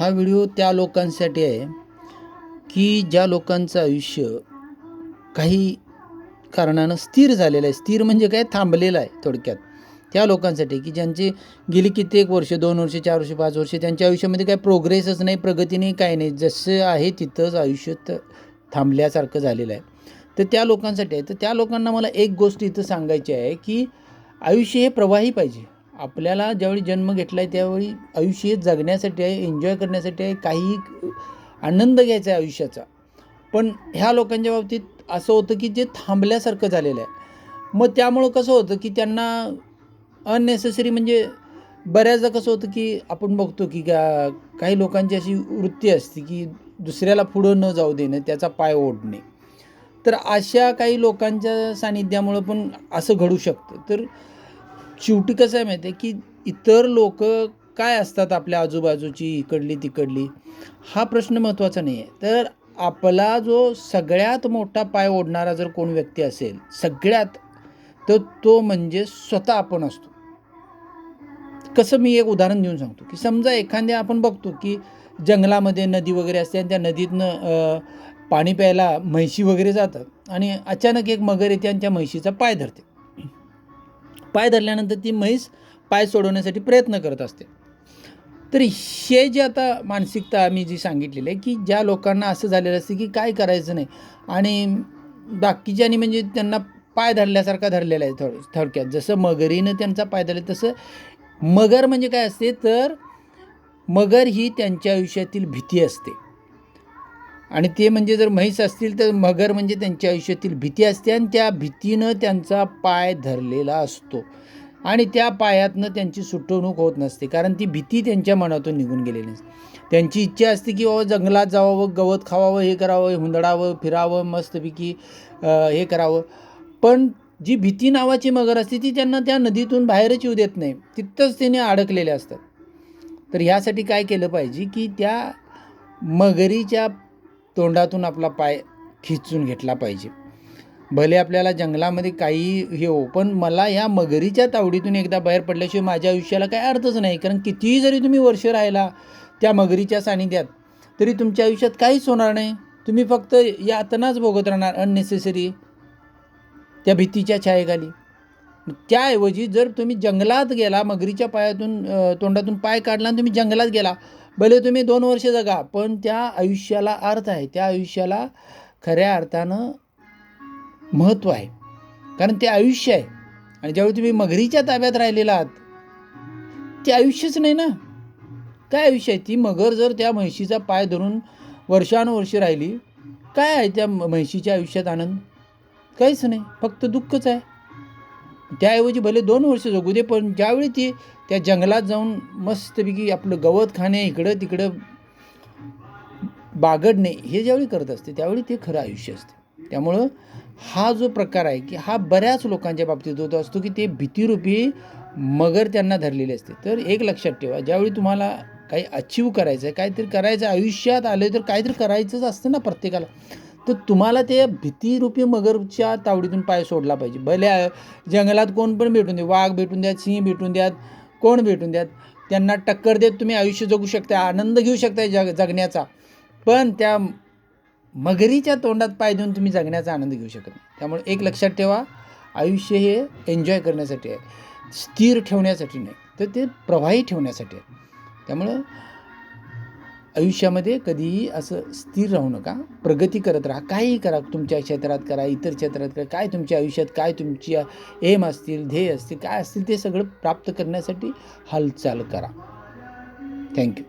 हा व्हिडिओ त्या लोकांसाठी आहे की ज्या लोकांचं आयुष्य काही कारणानं स्थिर झालेलं आहे. स्थिर म्हणजे काय? थांबलेलं आहे थोडक्यात. त्या लोकांसाठी की ज्यांचे गेली कित्येक वर्ष दोन वर्ष चार वर्ष पाच वर्ष त्यांच्या आयुष्यामध्ये काय प्रोग्रेसच नाही प्रगती नाही काय नाही. जसं आहे तिथंच आयुष्य त- थांबल्यासारखं झालेलं आहे. तर त्या लोकांसाठी आहे. तर त्या लोकांना मला एक गोष्ट इथं सांगायची आहे की आयुष्य हे प्रवाही पाहिजे. आपल्याला ज्यावेळी जन्म घेतला आहे त्यावेळी आयुष्य हे जगण्यासाठी आहे एन्जॉय करण्यासाठी आहे काही आनंद घ्यायचा आहे आयुष्याचा. पण ह्या लोकांच्या बाबतीत असं होतं की जे थांबल्यासारखं झालेलं आहे. मग त्यामुळं कसं होतं की त्यांना अननेसेसरी म्हणजे बऱ्याचदा कसं होतं की आपण बघतो की का काही लोकांची अशी वृत्ती असते की दुसऱ्याला पुढं न जाऊ देणं त्याचा पाय ओढणे. तर अशा काही लोकांच्या सानिध्यामुळं पण असं घडू शकतं. तर शेवटी कसं आहे माहिती आहे की इतर लोक काय असतात आपल्या आजूबाजूची इकडली तिकडली? हा प्रश्न महत्त्वाचा नाही आहे. तर आपला जो सगळ्यात मोठा पाय ओढणारा जर कोण व्यक्ती असेल सगळ्यात तर तो म्हणजे स्वतः आपण असतो. कसं मी एक उदाहरण देऊन सांगतो की समजा एखाद्या आपण बघतो की जंगलामध्ये नदी वगैरे असते आणि त्या नदीतनं पाणी प्यायला म्हैशी वगैरे जातात आणि अचानक एक मगर येते आणि त्या म्हैशीचा पाय धरते. पाय धरल्यानंतर ती म्हैस पाय सोडवण्यासाठी प्रयत्न करत असते. तर हे जे आता मानसिकता मी जी सांगितलेली आहे की ज्या लोकांना असं झालेलं असते की काय करायचं नाही आणि बाकीच्यानी म्हणजे त्यांना पाय धरल्यासारखा धरलेला आहे थोड थोडक्यात. जसं मगरीनं त्यांचा पाय धरला तसं मगर म्हणजे काय असते? तर मगर ही त्यांच्या आयुष्यातील भीती असते. आणि ते म्हणजे जर म्हैस असतील तर मगर म्हणजे त्यांच्या आयुष्यातील भीती असते आणि त्या भीतीनं त्यांचा पाय धरलेला असतो. आणि त्या पायातनं त्यांची सुटवणूक होत नसते. कारण ती भीती त्यांच्या मनातून निघून गेलेली नसते. त्यांची इच्छा असते की बाबा जंगलात जावावं गवत खावावं हे करावं हुंदडावं फिरावं मस्तपैकी हे करावं. पण जी भीती नावाची मगर असते ती त्यांना त्या नदीतून बाहेरच येऊ देत नाही. तिथंच त्याने अडकलेले असतात. तर ह्यासाठी काय केलं पाहिजे की त्या मगरीच्या तोंडातून आपला पाय खिचून घेतला पाहिजे. भले आपल्याला जंगलामध्ये काही हे हो पण मला या मगरीच्या तावडीतून एकदा बाहेर पडल्याशिवाय माझ्या आयुष्याला काही अर्थच नाही. कारण कितीही जरी तुम्ही वर्ष राहिला त्या मगरीच्या सानिध्यात तरी तुमच्या आयुष्यात काहीच होणार नाही. तुम्ही फक्त यातनाच भोगत राहणार अननेसेसरी त्या भीतीच्या छायेखाली. त्याऐवजी जर तुम्ही जंगलात गेला मगरीच्या पायातून तोंडातून पाय काढला आणि तुम्ही जंगलात गेला भले तुम्ही दोन वर्ष जगा पण त्या आयुष्याला अर्थ आहे. त्या आयुष्याला खऱ्या अर्थानं महत्त्व आहे. कारण ते आयुष्य आहे. आणि ज्यावेळी तुम्ही मगरीच्या ताब्यात राहिलेला आहात ते आयुष्यच नाही ना? काय आयुष्य आहे? ती मगर जर त्या म्हशीचा पाय धरून वर्षानुवर्ष राहिली काय आहे त्या म- आयुष्यात आनंद? काहीच नाही. फक्त दुःखच आहे. त्याऐवजी भले दोन वर्ष जगू दे पण ज्यावेळी ती त्या जंगलात जाऊन मस्तपैकी आपलं गवत खाणे इकडं तिकडं बागडणे हे ज्यावेळी करत असते त्यावेळी ते खरं आयुष्य असते. त्यामुळं हा जो प्रकार आहे की हा बऱ्याच लोकांच्या बाबतीत होत असतो की ते भीतीरूपी मगर त्यांना धरलेले असते. तर एक लक्षात ठेवा ज्यावेळी तुम्हाला काही अचीव करायचं आहे काहीतरी करायचं आयुष्यात आलं तर काहीतरी करायचंच असतं ना प्रत्येकाला. तर तुम्हाला ते भीतीरूपी मगरच्या तावडीतून पाय सोडला पाहिजे. भले जंगलात कोण पण भेटून दे वाघ भेटून द्यात सिंह भेटून द्यात कोण भेटून द्यात त्यांना टक्कर देत तुम्ही आयुष्य जगू शकता आनंद घेऊ शकता जग जगण्याचा. पण त्या मगरीच्या तोंडात पाय देऊन तुम्ही जगण्याचा आनंद घेऊ शकत नाही. त्यामुळे एक लक्षात ठेवा आयुष्य हे एन्जॉय करण्यासाठी आहे. स्थिर ठेवण्यासाठी नाही. तर ते प्रवाही ठेवण्यासाठी आहे. त्यामुळं आयुष्यामध्ये कधीही असं स्थिर राहू नका. प्रगती करत राहा. काहीही करा. तुमच्या क्षेत्रात करा इतर क्षेत्रात करा. काय तुमच्या आयुष्यात काय तुमची एम असतील ध्येय असतील काय असतील ते सगळं प्राप्त करण्यासाठी हालचाल करा. थँक्यू